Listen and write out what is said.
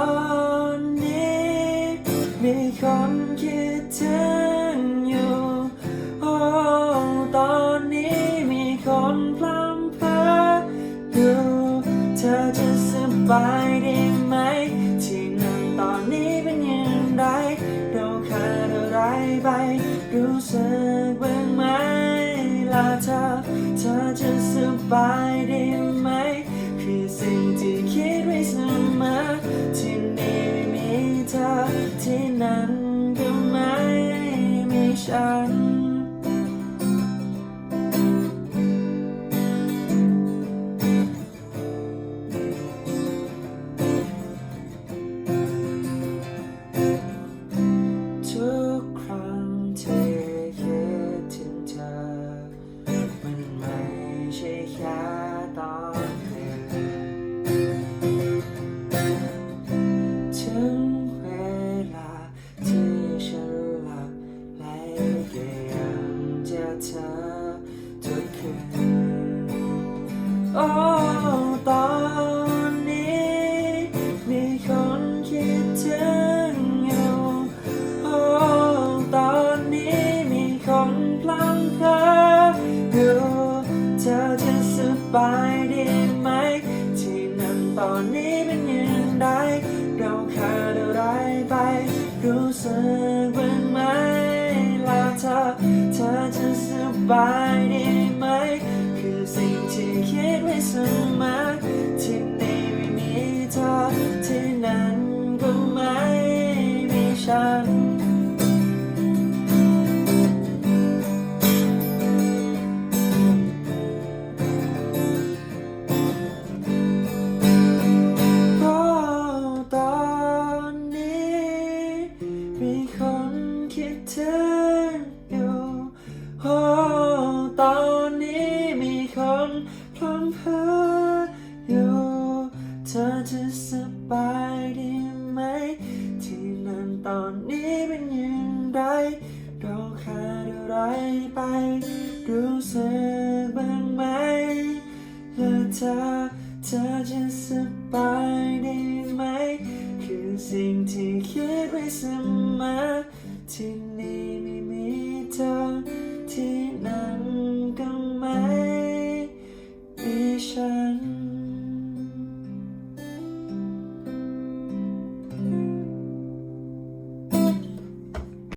อนนี้มีคนคิดถึงอยู่ โอ้ตอนนี้มีคนพลัมเพออยู่ เธอจะสบายดีไหม ที่นั่งตอนนี้เป็นอย่างไร เราขาดอะไรไป รู้สึกบ้างไหมลาเธอ เธอจะสบายดีไหม มี บายดีไหม ที่นั่นตอนนี้เป็นยังไงเราขาดอะไรไป รู้สึกบ้างไหมลาเธอเธอจะสบายดีไหม คือสิ่งที่คิดไว้เสมอที่นี่ไม่มีเธอ พลัมเพออยู่เธอจะสบายดีไหม ที่นั่นตอนนี้เป็นอย่างไรเราขาดอะไรไปรู้สึกบ้างไหมและเธอเธอจะสบายดีไหม คือสิ่งที่คิดไว้เสมอที่นี่ไม่มีเธอที่นั้น